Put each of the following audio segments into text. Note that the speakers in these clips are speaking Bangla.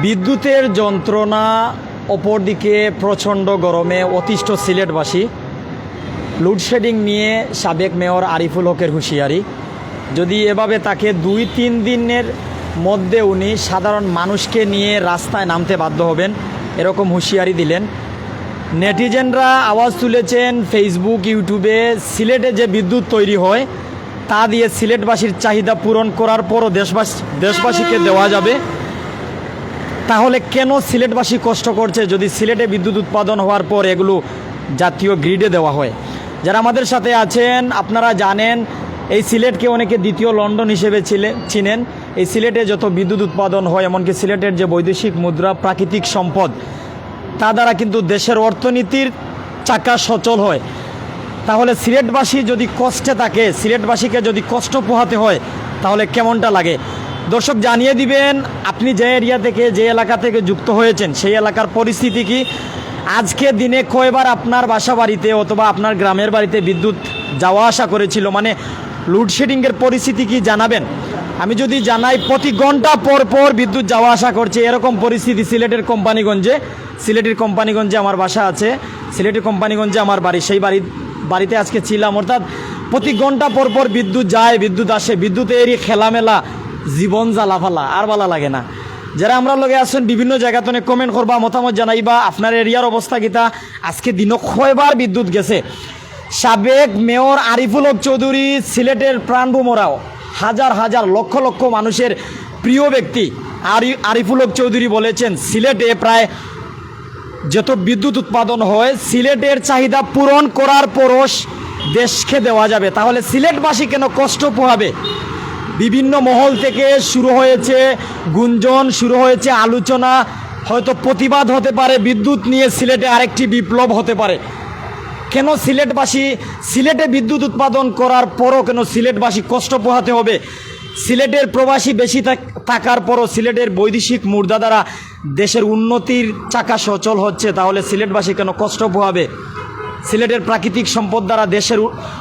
বিদ্যুতের যন্ত্রণা অপরদিকে প্রচণ্ড গরমে অতিষ্ঠ সিলেটবাসী। লোডশেডিং নিয়ে সাবেক মেয়র আরিফুল হকের হুঁশিয়ারি। যদি এভাবে তাকে দুই তিন দিনের মধ্যে উনি সাধারণ মানুষকে নিয়ে রাস্তায় নামতে বাধ্য হবেন, এরকম হুঁশিয়ারি দিলেন। নেটিজেনরা আওয়াজ তুলেছেন, ফেসবুক, ইউটিউবে সিলেটে যে বিদ্যুৎ তৈরি হয়, তা দিয়ে সিলেটবাসীর চাহিদা পূরণ করার পরও দেশবাসী দেশবাসীকে দেওয়া যাবে। তাহলে কেন সিলেটবাসী কষ্ট করছে যদি সিলেটে বিদ্যুৎ উৎপাদন হওয়ার পর এগুলো জাতীয় গ্রিডে দেওয়া হয়? যারা আমাদের সাথে আছেন, আপনারা জানেন, এই সিলেটকে অনেকে দ্বিতীয় লন্ডন হিসেবে চিনেন। এই সিলেটে যত বিদ্যুৎ উৎপাদন হয়, এমনকি সিলেটের যে বৈদেশিক মুদ্রা, প্রাকৃতিক সম্পদ, তা দ্বারা কিন্তু দেশের অর্থনীতির চাকা সচল হয়। তাহলে সিলেটবাসী যদি কষ্টে থাকে, সিলেটবাসীকে যদি কষ্ট পোহাতে হয়, তাহলে কেমনটা লাগে? দর্শক, জানিয়ে দিবেন, আপনি যে এরিয়া থেকে, যে এলাকা থেকে যুক্ত হয়েছেন, সেই এলাকার পরিস্থিতি কি? আজকে দিনে কয়বার আপনার বাসা বাড়িতে অথবা আপনার গ্রামের বাড়িতে বিদ্যুৎ যাওয়া আসা করেছিল? মানে লোডশেডিংয়ের পরিস্থিতি কি জানাবেন? আমি যদি জানাই, প্রতি ঘণ্টা পর পর বিদ্যুৎ যাওয়া আসা করছে, এরকম পরিস্থিতি সিলেটের কোম্পানিগঞ্জে সিলেটের কোম্পানিগঞ্জে আমার বাসা আছে, সিলেটের কোম্পানিগঞ্জে আমার বাড়ি, সেই বাড়ি, বাড়িতে আজকে ছিলাম। অর্থাৎ প্রতি ঘণ্টা পর পর বিদ্যুৎ যায়, বিদ্যুৎ আসে, বিদ্যুতের এরই খেলামেলা জীবন জ্বালাফালা আর ভালো লাগে না। যারা আমরা লগে আছেন, বিভিন্ন জায়গাতে অনেক কমেন্ট করবা, মতামত জানাইবা, আপনার এরিয়ার অবস্থা কিতা। আজকে দিনও কয়বার বিদ্যুৎ গেছে। সাবেক মেয়র আরিফুল হক চৌধুরী, সিলেটের প্রাণভূমরাও হাজার হাজার লক্ষ লক্ষ মানুষের প্রিয় ব্যক্তি আরি, আরিফুল হক চৌধুরী বলেছেন, সিলেটে প্রায় যত বিদ্যুৎ উৎপাদন হয়, সিলেটের চাহিদা পূরণ করার পরশ দেশকে দেওয়া যাবে। তাহলে সিলেটবাসী কেন কষ্ট পোহাবে? বিভিন্ন মহল থেকে শুরু হয়েছে গুঞ্জন, শুরু হয়েছে আলোচনা, হয়তো প্রতিবাদ হতে পারে, বিদ্যুৎ নিয়ে সিলেটে আরেকটি বিপ্লব হতে পারে। কেন সিলেটবাসী সিলেটে বিদ্যুৎ উৎপাদন করার পরও কেন সিলেটবাসী কষ্ট পোহাতে হবে? সিলেটের প্রবাসী বেশি থাক- থাকার পরও সিলেটের বৈদেশিক মুদ্রা দ্বারা দেশের উন্নতির চাকা সচল হচ্ছে, তাহলে সিলেটবাসী কেন কষ্ট পোহাবে? সিলেটের প্রাকৃতিক সম্পদ দ্বারা দেশের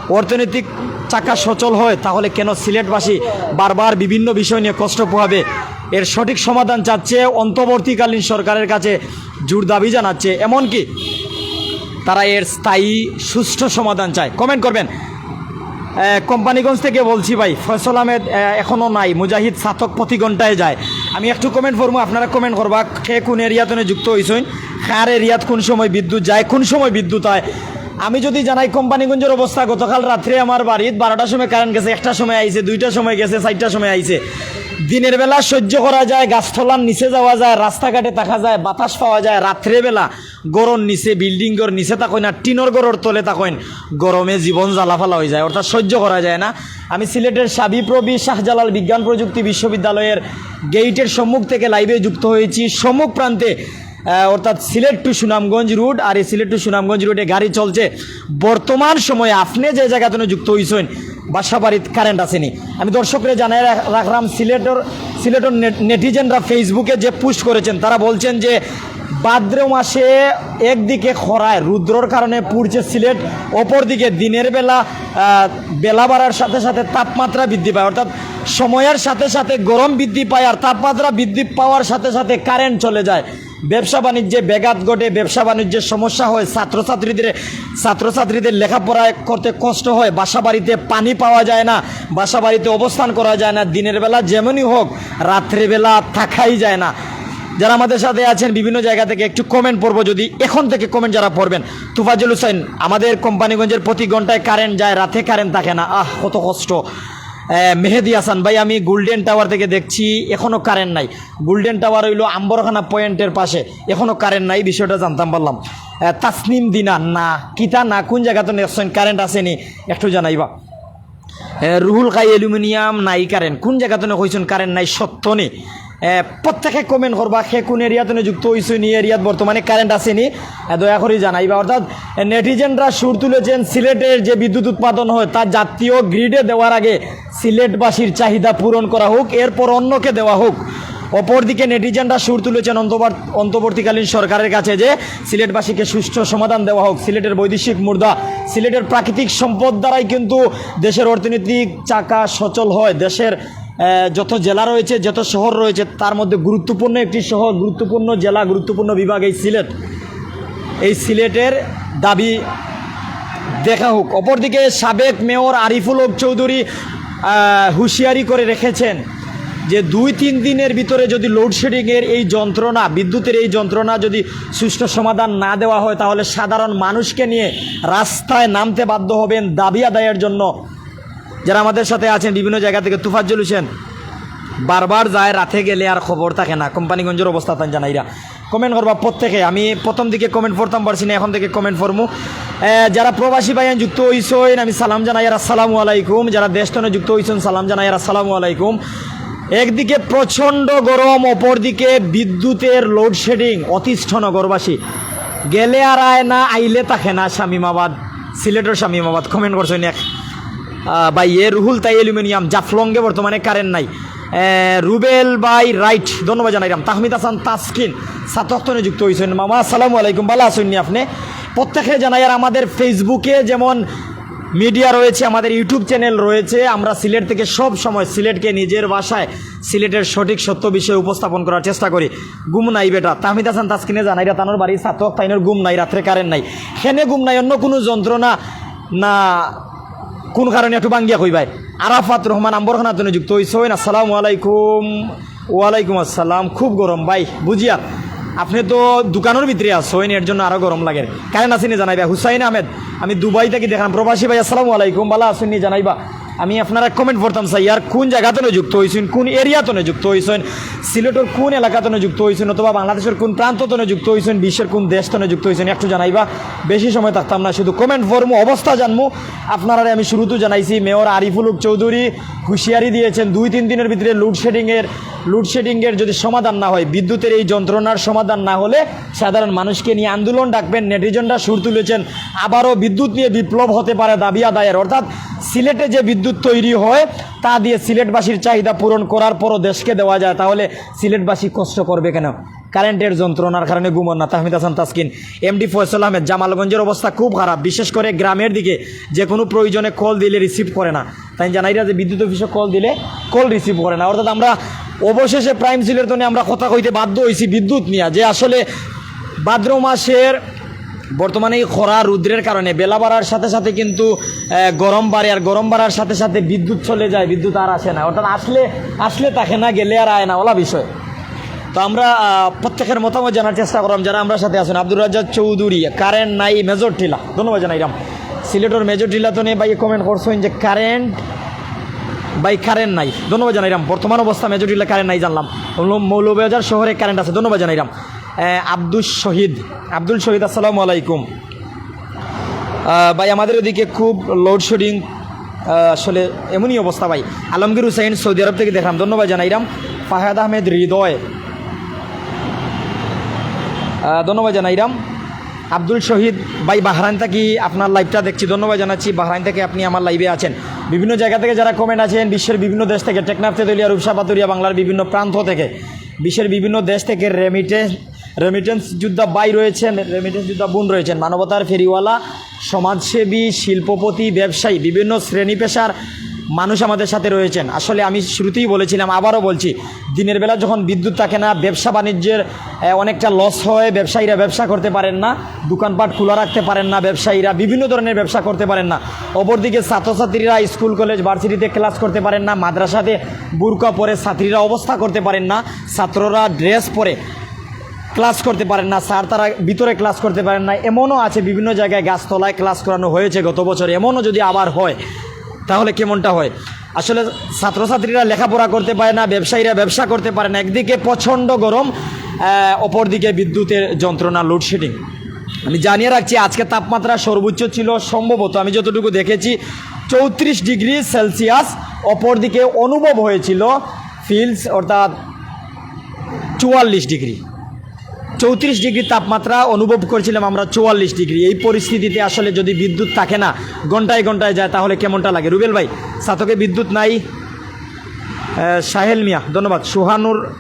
অর্থনৈতিক চাকা সচল হয় তাহলে কেন সিলেটবাসী বারবার বিভিন্ন বিষয় নিয়ে কষ্ট পোহাবে? এর সঠিক সমাধান চাচ্ছে অন্তর্বর্তীকালীন সরকারের কাছে জোর দাবি জানাচ্ছে। এমনকি তারা এর স্থায়ী সুষ্ঠু সমাধান চায়। কমেন্ট করবেন। কোম্পানিগঞ্জ থেকে বলছি ভাই ফয়সল আহমেদ আহ, এখনও নাই। মুজাহিদ সাতক প্রতি ঘন্টায় যায়। আমি একটু কমেন্ট করব আপনারা কমেন্ট করবা খে কোন এরিয়াতে যুক্ত হয়েছেন খার এরিয়াত কোন সময় বিদ্যুৎ যায়, কোন সময় বিদ্যুৎ হয়? আমি যদি জানাই কোম্পানিগঞ্জের অবস্থা, গতকাল রাত্রে আমার বাড়ির বারোটার সময় কারেন্ট গেছে, একটার সময় আইছে, দুইটার সময় গেছে, চারটার সময় আইছে। দিনের বেলা সহ্য করা যায়, গাছতলার নিচে যাওয়া যায়, রাস্তাঘাটে থাকা যায়, বাতাস পাওয়া যায় রাত্রেবেলা গরম নিচে বিল্ডিংর নিচে তাকইন আর টিনর গরর তলে তাকইন গরমে জীবন জ্বালাফালা হয়ে যায়, অর্থাৎ সহ্য করা যায় না। আমি সিলেটের সাবিপ্রবি শাহজালাল বিজ্ঞান প্রযুক্তি বিশ্ববিদ্যালয়ের গেইটের সম্মুখ থেকে লাইভে যুক্ত হয়েছি। সম্মুখ প্রান্তে অর্থাৎ সিলেট টু সুনামগঞ্জ রুট আর এই সিলেট টু সুনামগঞ্জ রুটে গাড়ি চলছে। বর্তমান সময়ে আপনি যে জায়গাতে যুক্ত হয়েছেন বাসা বাড়িতে কারেন্ট আসেনি আমি দর্শকরা জানাই রাখ- রাখলাম, সিলেটর সিলেটর নেটিজেনরা ফেসবুকে যে পোস্ট করেছেন, তারা বলছেন যে ভাদ্র মাসে একদিকে খরায়, রুদ্রর কারণে পুড়ছে সিলেট, অপরদিকে দিনের বেলা বেলা বাড়ার সাথে সাথে তাপমাত্রা বৃদ্ধি পায়। অর্থাৎ সময়ের সাথে সাথে গরম বৃদ্ধি পায় আর তাপমাত্রা বৃদ্ধি পাওয়ার সাথে সাথে কারেন্ট চলে যায়। ব্যবসা বাণিজ্যে ব্যাঘাত ঘটে, ব্যবসা বাণিজ্যের সমস্যা হয়, ছাত্রছাত্রীদের ছাত্রছাত্রীদের লেখাপড়া করতে কষ্ট হয় বাসা বাড়িতে পানি পাওয়া যায় না বাসা বাড়িতে অবস্থান করা যায় না, দিনের বেলা যেমনই হোক রাত্রেবেলা থাকাই যায় না। যারা আমাদের সাথে আছেন, বিভিন্ন জায়গা থেকে একটু কমেন্ট পড়ব, যদি এখন থেকে কমেন্ট যারা পড়বেন। তুফাজুল হোসেন, আমাদের কোম্পানিগঞ্জের প্রতি ঘন্টায় কারেন্ট যায়, রাতে কারেন্ট থাকে না। আহ, কত কষ্ট। মেহেদি হাসান, ভাই, আমি গোল্ডেন টাওয়ার থেকে দেখছি এখনও কারেন্ট নাই। গোল্ডেন টাওয়ার হইল আম্বরখানা পয়েন্টের পাশে এখনও কারেন্ট নাই, বিষয়টা জানতাম পারলাম তাসনিম দিনা, না, কিতা, না, কোন জায়গাতে নেক্সট কারেন্ট আসেনি একটু জানাইবা। রুহুল কাই অ্যালুমিনিয়াম, নাই কারেন্ট কোন জায়গাতে হয়েছেন কারেন্ট নাই, সত্য নেই প্রত্যেকে কমেন্ট করবা সে কোন এরিয়াতে যুক্ত হয়েছে নি এরিয়াত বর্তমানে কারেন্ট আসেনি এ, দয়া করে জানাইবা। অর্থাৎ নেটিজেনরা সুর তুলেছেন সিলেটের যে বিদ্যুৎ উৎপাদন হয় তা জাতীয় গ্রিডে দেওয়ার আগে সিলেটবাসীর চাহিদা পূরণ করা হোক এরপর অন্যকে দেওয়া হোক। অপরদিকে নেটিজেনরা সুর তুলেছেন অন্তর্বর্তীকালীন সরকারের কাছে যে সিলেটবাসীকে সুষ্ঠু সমাধান দেওয়া হোক। সিলেটের বৈদেশিক মুদ্রা সিলেটের প্রাকৃতিক সম্পদ দ্বারাই কিন্তু দেশের অর্থনৈতিক চাকা সচল হয়। দেশের যত জেলা রয়েছে, যত শহর রয়েছে, তার মধ্যে গুরুত্বপূর্ণ একটি শহর, গুরুত্বপূর্ণ জেলা, গুরুত্বপূর্ণ বিভাগ এই সিলেট। এই সিলেটের দাবি দেখা হোক। অপরদিকে সাবেক মেয়র আরিফুল হক চৌধুরী হুঁশিয়ারি করে রেখেছেন যে দুই, তিন দিনের ভিতরে যদি লোডশেডিংয়ের এই যন্ত্রণা, বিদ্যুতের এই যন্ত্রণা যদি সুষ্ঠু সমাধান না দেওয়া হয়, তাহলে সাধারণ মানুষকে নিয়ে রাস্তায় নামতে বাধ্য হবেন দাবি আদায়ের জন্য যারা আমাদের সাথে আছেন বিভিন্ন জায়গা থেকে তুফাজ্জল হোসেন বারবার যায় রাতে গেলে আর খবর থাকে না। কোম্পানিগঞ্জের অবস্থা তান জানাইরা কমেন্ট করবা প্রত্যেকে। আমি প্রথম দিকে কমেন্ট করতাম পারছি না এখন থেকে কমেন্ট করমু এ, যারা প্রবাসী ভাইয়ান যুক্ত হইসইন আমি সালাম জানাই আর আসসালামু আলাইকুম। যারা দেশটনে যুক্ত হইছেন সালাম জানাই আর আসসালামু আলাইকুম। একদিকে প্রচণ্ড গরম অপরদিকে বিদ্যুতের লোডশেডিং অতিষ্ঠ নগরবাসী। গেলে আর আয় না আইলে তাকে না শামিমাবাদ সিলেটের শামিমাবাদ কমেন্ট করছেন এক বা ইয়ে রুহুল তাই অ্যালুমিনিয়াম জাফলঙ্গে বর্তমানে কারেন্ট নাই। রুবেল বাই রাইট ধন্যবাদ জানাইলাম তাহমিদ হাসান, তাসকিন সাতক্ষণে যুক্ত হয়েছেন। মামা, আসসালামু আলাইকুম, ভালো আছেননি আপনি? প্রত্যেকে জানাই, আর আমাদের ফেসবুকে যেমন মিডিয়া রয়েছে, আমাদের ইউটিউব চ্যানেল রয়েছে, আমরা সিলেট থেকে সব সময় সিলেটকে নিজের ভাষায় সিলেটের সঠিক সত্য বিষয়ে উপস্থাপন করার চেষ্টা করি। গুম নাই বেটা। তাহমিদ হাসান, তাসকিনে জানাইরা তানোর বাড়ি সাতক তাইনের গুম নাই, রাত্রে কারেন্ট নাই। সেনে গুম নাই, অন্য কোনো যন্ত্রণা না কোন কারণে একটু বাঙ্গিয়া কইবাই আরাফাত রহমান আম্বরখানার জন্য যুক্ত হয়েছে হইন, আসসালামু আলাইকুম। ওয়ালাইকুম আসসালাম। খুব গরম ভাই, বুঝিয়া। আপনি তো দোকানের ভিতরে আসছেন এর জন্য আরও গরম লাগে। কারেন্ট আসেনি জানাইবা? হুসাইন আহমেদ, আমি দুবাই থেকে দেখলাম প্রবাসী ভাই, আসসালামু আলাইকুম। ভালো আসেননি জানাইবা? আমি আপনারা কমেন্ট করতাম চাই আর কোন জায়গাতে যুক্ত হয়েছেন কোন এরিয়াতে যুক্ত হয়েছেন সিলেটের কোন এলাকাতে যুক্ত হয়েছেন অথবা বাংলাদেশের কোন প্রান্ততে যুক্ত হয়েছেন বিশ্বের কোন দেশতনে যুক্ত হয়েছেন একটু জানাইবা। বেশি সময় থাকতাম না, শুধু কমেন্ট ফর্মু অবস্থা জানব আপনারা আমি শুরুতে জানাইছি, মেয়র আরিফুল চৌধুরী হুঁশিয়ারি দিয়েছেন, দুই তিন দিনের ভিতরে লোডশেডিংয়ের লোডশেডিংয়ের যদি সমাধান না হয়, বিদ্যুতের এই যন্ত্রণার সমাধান না হলে সাধারণ মানুষকে নিয়ে আন্দোলন ডাকবেন, নেটিজনরা সুর তুলেছেন। আবারও বিদ্যুৎ নিয়ে বিপ্লব হতে পারে দাবি আদায়ের। অর্থাৎ সিলেটে যে বিদ্যুৎ তৈরি হয়, তা দিয়ে সিলেটবাসীর চাহিদা পূরণ করার পরও দেশকে দেওয়া যায়। তাহলে সিলেটবাসী কষ্ট করবে কেন? কারেন্টের যন্ত্রণার কারণে ঘুমন না। তাহমিদ হাসান তাসকিন, এমডি ফয়সল আহমেদ, জামালগঞ্জের অবস্থা খুব খারাপ। বিশেষ করে গ্রামের দিকে যে কোনো প্রয়োজনে কল দিলে রিসিভ করে না। তাই জানাইরা যে বিদ্যুৎ অফিসে কল দিলে কল রিসিভ করে না। অর্থাৎ আমরা অবশেষে প্রাইম সিলের তো আমরা কথা কইতে বাধ্য হয়েছি বিদ্যুৎ নিয়ে, যে আসলে ভাদ্র মাসের বর্তমানে এই খরা রুদ্রের কারণে বেলা বাড়ার সাথে সাথে কিন্তু গরম বাড়ে, আর গরম বাড়ার সাথে সাথে বিদ্যুৎ চলে যায়, বিদ্যুৎ আর আসে না। অর্থাৎ আসলে আসলে তাকে না গেলে আর আয় না, ওলা বিষয়। তো আমরা প্রত্যেকের মতামত জানার চেষ্টা করলাম, যারা আমরা সাথে আছেন। আব্দুর রাজ্জাক চৌধুরী কারেন্ট নাই মেজর টিলা ধন্যবাদ জানাইলাম সিলেটের মেজর টিলা তো নিয়ে ভাই কমেন্ট করছেন যে কারেন্ট বাই কারেন্ট নাই। ধন্যবাদ জানাইলাম বর্তমান অবস্থা মেজর টিলা কারেন্ট নাই জানলাম। মৌল- মৌলভীবাজার শহরে কারেন্ট আছে। ধন্যবাদ জানাইলাম আব্দুল শহীদ। আব্দুল শহীদ, আসসালামু আলাইকুম। ভাই, আমাদের ওদিকে খুব লোডশেডিং আসলে এমনই অবস্থা, ভাই। আলমগীর হুসাইন, সৌদি আরব থেকে দেখলাম। ধন্যবাদ জানাইলাম ফাহাদ আহমেদ, হৃদয়। ধন্যবাদ জানাইলাম আব্দুল শহীদ, ভাই, বাহরাইন থেকে আপনার লাইভটা দেখছি। ধন্যবাদ জানাচ্ছি। বাহরাইন থেকে আপনি আমার লাইভে আছেন। বিভিন্ন জায়গা থেকে যারা কমেন্ট আছেন, বিশ্বের বিভিন্ন দেশ থেকে, টেকনাফ তেতুলিয়া রূপসা, পাতুরিয়া, বাংলার বিভিন্ন প্রান্ত থেকে, বিশ্বের বিভিন্ন দেশ থেকে, রেমিটেন্স রেমিটেন্স যোদ্ধা বাই রয়েছেন রেমিটেন্স যোদ্ধা বোন রয়েছেন, মানবতার ফেরিওয়ালা, সমাজসেবী, শিল্পপতি, ব্যবসায়ী, বিভিন্ন শ্রেণি পেশার মানুষ আমাদের সাথে রয়েছেন। আসলে আমি শুরুতেই বলেছিলাম, আবারও বলছি, দিনের বেলা যখন বিদ্যুৎ থাকে না, ব্যবসা বাণিজ্যের অনেকটা লস হয়, ব্যবসায়ীরা ব্যবসা করতে পারেন না, দোকানপাট খোলা রাখতে পারেন না, ব্যবসায়ীরা বিভিন্ন ধরনের ব্যবসা করতে পারেন না। অপরদিকে ছাত্রছাত্রীরা স্কুল, কলেজ, ভার্সিটিতে ক্লাস করতে পারেন না, মাদ্রাসাতে বুরকা পরে ছাত্রীরা অবস্থা করতে পারেন না, ছাত্ররা ড্রেস পরে। ক্লাস করতে পারেন না, স্যার, তারা ভিতরে ক্লাস করতে পারেন না। এমনও আছে বিভিন্ন জায়গায় গাছতলায় ক্লাস করানো হয়েছে গত বছর, এমনও যদি আবার হয়, তাহলে কেমনটা হয়? আসলে ছাত্রছাত্রীরা লেখাপড়া করতে পারে না, ব্যবসায়ীরা ব্যবসা করতে পারে না, একদিকে প্রচণ্ড গরম অপরদিকে বিদ্যুতের যন্ত্রণা লোডশেডিং আমি জানিয়ে রাখছি, আজকে তাপমাত্রা সর্বোচ্চ ছিল সম্ভবত, আমি যতটুকু দেখেছি, চৌত্রিশ ডিগ্রি সেলসিয়াস, অপরদিকে অনুভব হয়েছিল ফিলস অর্থাৎ চুয়াল্লিশ ডিগ্রি। চৌত্রিশ ডিগ্রি তাপমাত্রা অনুভব করেছিলাম আমরা চুয়াল্লিশ ডিগ্রি। এই পরিস্থিতিতে আসলে যদি বিদ্যুৎ থাকে না, ঘন্টায় ঘন্টায় যায়, তাহলে কেমনটা লাগে? রুবেল ভাই, সাতকে বিদ্যুৎ নাই। সাহেল মিয়া, ধন্যবাদ। সুহানুর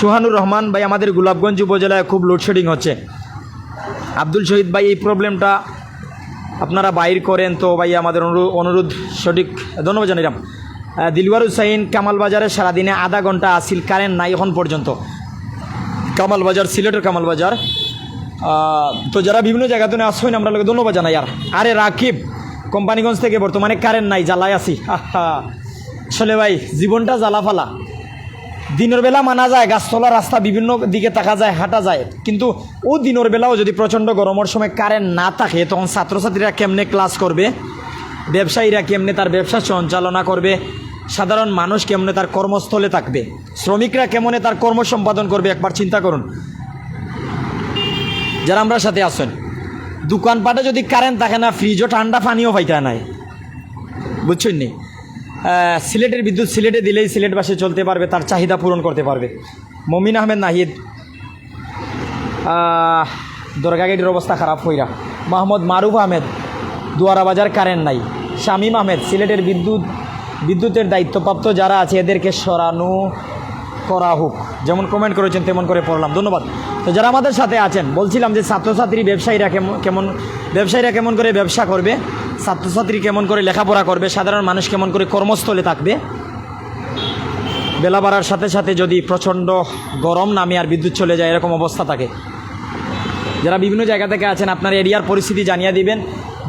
সুহানুর রহমান ভাই, আমাদের গোলাপগঞ্জ উপজেলায় খুব লোডশেডিং হচ্ছে। আব্দুল শহীদ ভাই, এই প্রবলেমটা আপনারা বাইর করেন তো ভাই, আমাদের অনুরো- অনুরোধ সঠিক। ধন্যবাদ জানিলাম। দিলওয়ার হুসাইন কামাল বাজারে সারাদিনে আধা ঘণ্টা আসিল কারেন্ট নাই এখন পর্যন্ত। কামাল বাজার সিলেটের কামাল বাজার তো যারা বিভিন্ন জায়গাতে আসছেন, আমরা লোকে ধন্যবাদ জানাই। আর আরে রাকিব, কোম্পানিগঞ্জ থেকে বর্তমানে কারেন্ট নাই, জ্বালায় আছি। আসলে ভাই, জীবনটা জ্বালা ফালা দিনের বেলা মানা যায়, গাছতলা রাস্তা বিভিন্ন দিকে তাকা যায়, হাঁটা যায়। কিন্তু ও দিনের বেলাও যদি প্রচণ্ড গরমের সময় কারেন্ট না থাকে, তখন ছাত্রছাত্রীরা কেমনে ক্লাস করবে? ব্যবসায়ীরা কেমনে তার ব্যবসা সঞ্চালনা করবে? সাধারণ মানুষ কেমনে তার কর্মস্থলে থাকবে? শ্রমিকরা কেমনে তার কর্ম সম্পাদন করবে? একবার চিন্তা করুন। যারা আমরা সাথে আসেন দোকানপাটে যদি কারেন্ট থাকে না ফ্রিজও ঠান্ডা পানিও পাইতে নাই। বুঝছেন নি? সিলেটের বিদ্যুৎ সিলেটে দিলেই সিলেটবাসী চলতে পারবে তার চাহিদা পূরণ করতে পারবে। মমিন আহমেদ নাহিদ আহ, দরগাগেটির অবস্থা খারাপ হইরা। মোহাম্মদ মারুফ আহমেদ দুয়ারা বাজার কারেন্ট নাই। শামীম আহমেদ সিলেটের বিদ্যুৎ বিদ্যুতের দায়িত্বপ্রাপ্ত যারা আছে, এদেরকে সরানো করা হোক। যেমন কমেন্ট করেছেন, তেমন করে পড়লাম। ধন্যবাদ। তো যারা আমাদের সাথে আছেন, বলছিলাম যে ছাত্রছাত্রী ব্যবসায়ীরা কেমন কেমন ব্যবসায়ীরা কেমন করে ব্যবসা করবে, ছাত্রছাত্রী কেমন করে লেখাপড়া করবে, সাধারণ মানুষ কেমন করে কর্মস্থলে থাকবে, বেলা বাড়ার সাথে সাথে যদি প্রচণ্ড গরম নামে আর বিদ্যুৎ চলে যায়, এরকম অবস্থা থাকে। যারা বিভিন্ন জায়গা থেকে আছেন, আপনার এরিয়ার পরিস্থিতি জানিয়ে দিবেন।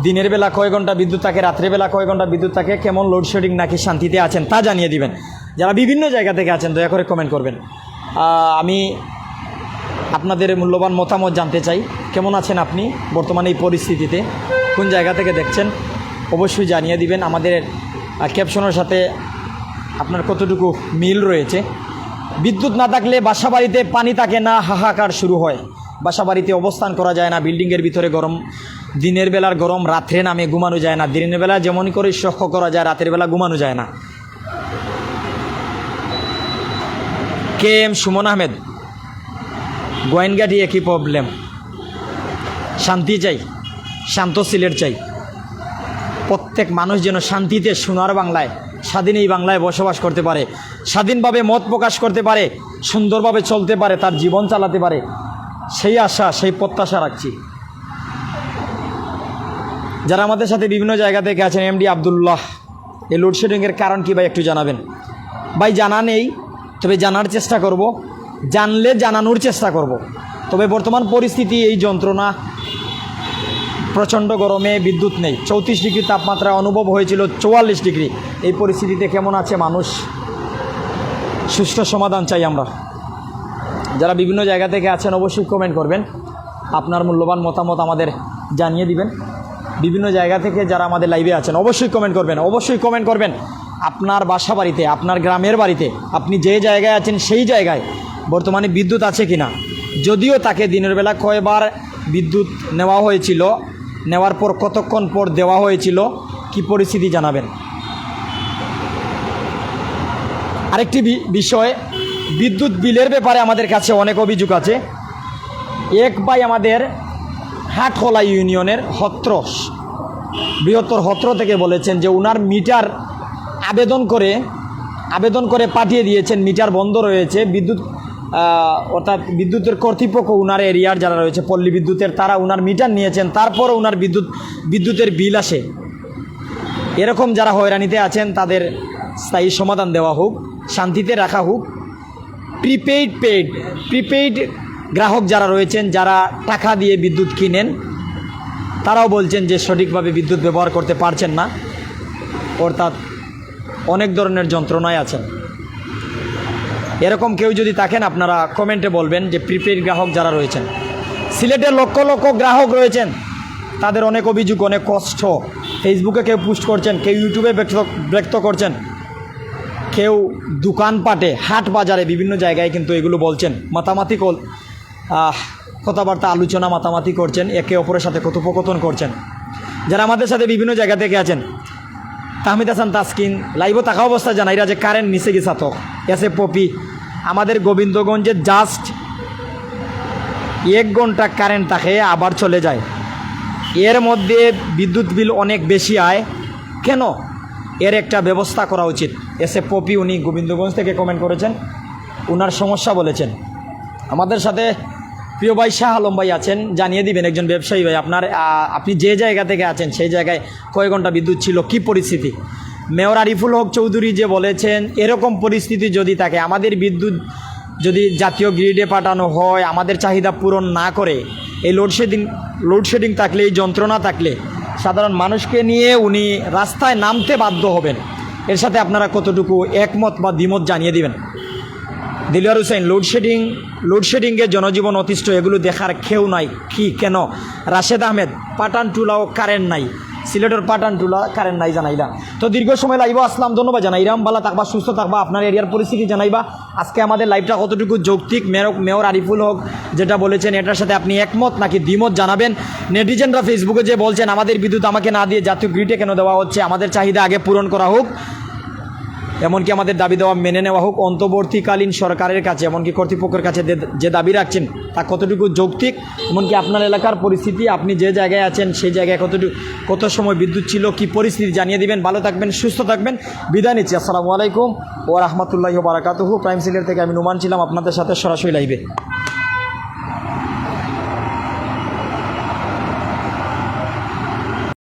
দিনের বেলা কয় ঘণ্টা বিদ্যুৎ থাকে, রাত্রের বেলা কয় ঘণ্টা বিদ্যুৎ থাকে, কেমন লোডশেডিং নাকি শান্তিতে আছেন তা জানিয়ে দিবেন। যারা বিভিন্ন জায়গা থেকে আছেন, দয়া করে কমেন্ট করবেন। আমি আপনাদের মূল্যবান মতামত জানতে চাই। কেমন আছেন আপনি বর্তমানে এই পরিস্থিতিতে? কোন জায়গা থেকে দেখছেন? অবশ্যই জানিয়ে দিবেন। আমাদের ক্যাপশনের সাথে আপনার কতটুকু মিল রয়েছে। বিদ্যুৎ না থাকলে বাসা বাড়িতে পানি থাকে না, হাহাকার শুরু হয়। বাসা বাড়িতে অবস্থান করা যায় না, বিল্ডিংয়ের ভিতরে গরম, দিনের বেলার গরম, রাত্রে নামে ঘুমানো যায় না। দিনের বেলা যেমন করে সহ করা যায়, রাতের বেলা ঘুমানো যায় না। K M Suman Ahmed? গোয়েনগাটি একই প্রবলেম শান্তি চাই, শান্ত সিলেট চাই। প্রত্যেক মানুষ যেন শান্তিতে সোনার বাংলায়, স্বাধীন এই বাংলায় বসবাস করতে পারে, স্বাধীনভাবে মত প্রকাশ করতে পারে, সুন্দরভাবে চলতে পারে, তার জীবন চালাতে পারে। সেই আশা, সেই প্রত্যাশা রাখছি। যারা আমাদের সাথে বিভিন্ন জায়গা থেকে আছেন এমডি আবদুল্লাহ, এই লোডশেডিংয়ের কারণ কী ভাই একটু জানাবেন? ভাই জানা নেই তবে জানার চেষ্টা করব। জানলে জানানোর চেষ্টা করব। তবে বর্তমান পরিস্থিতি এই যন্ত্রণা, প্রচণ্ড গরমে বিদ্যুৎ নেই। চৌত্রিশ ডিগ্রি তাপমাত্রা অনুভব হয়েছিল, চুয়াল্লিশ ডিগ্রি। এই পরিস্থিতিতে কেমন আছে মানুষ? সুষ্ঠু সমাধান চাই আমরা। যারা বিভিন্ন জায়গা থেকে আছেন, অবশ্যই কমেন্ট করবেন। আপনার মূল্যবান মতামত আমাদের জানিয়ে দিবেন। বিভিন্ন জায়গা থেকে যারা আমাদের লাইভে আছেন, অবশ্যই কমেন্ট করবেন, অবশ্যই কমেন্ট করবেন। আপনার বাসা বাড়িতে আপনার গ্রামের বাড়িতে, আপনি যে জায়গায় আছেন, সেই জায়গায় বর্তমানে বিদ্যুৎ আছে কি না যদিও তাকে দিনের বেলা কয়বার বিদ্যুৎ নেওয়া হয়েছিল, নেওয়ার পর কতক্ষণ পর দেওয়া হয়েছিল, কি পরিস্থিতি জানাবেন? আরেকটি বিষয় বিদ্যুৎ বিলের ব্যাপারে আমাদের কাছে অনেক অভিযোগ আছে। এক বাই আমাদের হাটখোলা ইউনিয়নের হত্র বৃহত্তর হত্র থেকে বলেছেন যে উনার মিটার আবেদন করে আবেদন করে পাঠিয়ে দিয়েছেন, মিটার বন্ধ রয়েছে, বিদ্যুৎ অর্থাৎ বিদ্যুতের কর্তৃপক্ষ উনার এরিয়ার যারা রয়েছে, পল্লী বিদ্যুতের, তারা উনার মিটার নিয়েছেন তারপরও উনার বিদ্যুৎ, বিদ্যুতের বিল আসে। এরকম যারা হয়রানিতে আছেন, তাদের স্থায়ী সমাধান দেওয়া হোক, শান্তিতে রাখা হোক প্রিপেইড পেইড প্রিপেইড গ্রাহক যারা রয়েছেন, যারা টাকা দিয়ে বিদ্যুৎ কিনেন, তারাও বলছেন যে সঠিকভাবে বিদ্যুৎ ব্যবহার করতে পারছেন না। অর্থাৎ অনেক ধরনের যন্ত্রণায় আছেন। এরকম কেউ যদি থাকেন, আপনারা কমেন্টে বলবেন যে প্রিপেইড গ্রাহক যারা রয়েছেন। সিলেটের লক্ষ লক্ষ গ্রাহক রয়েছেন। তাদের অনেক অভিযোগ, অনেক কষ্ট। ফেসবুকে কেউ পোস্ট করছেন, কেউ ইউটিউবে ব্যক্ত ব্যক্ত করছেন। কেউ দোকানপাটে হাট বাজারে বিভিন্ন জায়গায় কিন্তু এগুলো বলছেন। মাতামাতি কল কথাবার্তা, আলোচনা মাতামাতি করছেন, একে অপরের সাথে কথোপকথন করছেন। যারা আমাদের সাথে বিভিন্ন জায়গা থেকে আছেন, তাহমিদ হাসান তাসকিন লাইভও থাকা অবস্থা জানাইরা যে কারেন্ট নিচে গেছা তো এসে পপি, আমাদের গোবিন্দগঞ্জে জাস্ট এক ঘণ্টা কারেন্ট থাকে, আবার চলে যায়। এর মধ্যে বিদ্যুৎ বিল অনেক বেশি আয়। কেন? এর একটা ব্যবস্থা করা উচিত। এসে পপি উনি গোবিন্দগঞ্জ থেকে কমেন্ট করেছেন। ওনার সমস্যা বলেছেন। আমাদের সাথে প্রিয় ভাই শাহ আলম ভাই আছেন, জানিয়ে দিবেন একজন ব্যবসায়ী ভাই, আপনার আপনি যে জায়গা থেকে আছেন, সেই জায়গায় কয় ঘণ্টা বিদ্যুৎ ছিল, কি পরিস্থিতি? মেয়র আরিফুল হক চৌধুরী যে বলেছেন, এরকম পরিস্থিতি যদি থাকে, আমাদের বিদ্যুৎ যদি জাতীয় গ্রিডে পাঠানো হয়, আমাদের চাহিদা পূরণ না করে, এই লোডশেডিং লোডশেডিং থাকলে, এই যন্ত্রণা থাকলে সাধারণ মানুষকে নিয়ে উনি রাস্তায় নামতে বাধ্য হবেন। এর সাথে আপনারা কতটুকু একমত বা দ্বিমত জানিয়ে দিবেন? দিলওয়ার হুসেন লোডশেডিং লোডশেডিংয়ে জনজীবন অতিষ্ঠ, এগুলো দেখার কেউ নাই, কি, কেন? রাশেদ আহমেদ পাটান টুলাও কারেন্ট নাই। সিলেটের পাটান টুলা কারেন্ট নাই জানাইলা তো দীর্ঘ সময় লাইব আসলাম, ধন্যবাদ জানাইরাম ভালো থাকবা, সুস্থ থাকবা, আপনার এরিয়ার পরিস্থিতি জানাইবা। আজকে আমাদের লাইভটা কতটুকু যৌক্তিক, মেয়র মেয়র আরিফুল হক যেটা বলেছেন, এটার সাথে আপনি একমত নাকি দ্বিমত জানাবেন? নেটিজেনরা ফেসবুকে যে বলছেন, আমাদের বিদ্যুৎ আমাকে না দিয়ে জাতীয় গ্রিডে কেন দেওয়া হচ্ছে? আমাদের চাহিদা আগে পূরণ করা হোক। এমনকি আমাদের দাবি দেওয়া মেনে নেওয়া হোক, অন্তর্বর্তীকালীন সরকারের কাছে, এমনকি কর্তৃপক্ষের কাছে যে- দাবি রাখছেন, তা কতটুকু যৌক্তিক? এমনকি আপনার এলাকার পরিস্থিতি, আপনি যে জায়গায় আছেন, সেই জায়গায় কতটুকু, কত সময় বিদ্যুৎ ছিল, কি পরিস্থিতি, জানিয়ে দিবেন। ভালো থাকবেন, সুস্থ থাকবেন। বিদায় নিচ্ছি। আসসালামু আলাইকুম ও রহমতুল্লাহ বারাকাতহু। প্রাইম সিলের থেকে আমি নুমান ছিলাম আপনাদের সাথে সরাসরি লাইভে।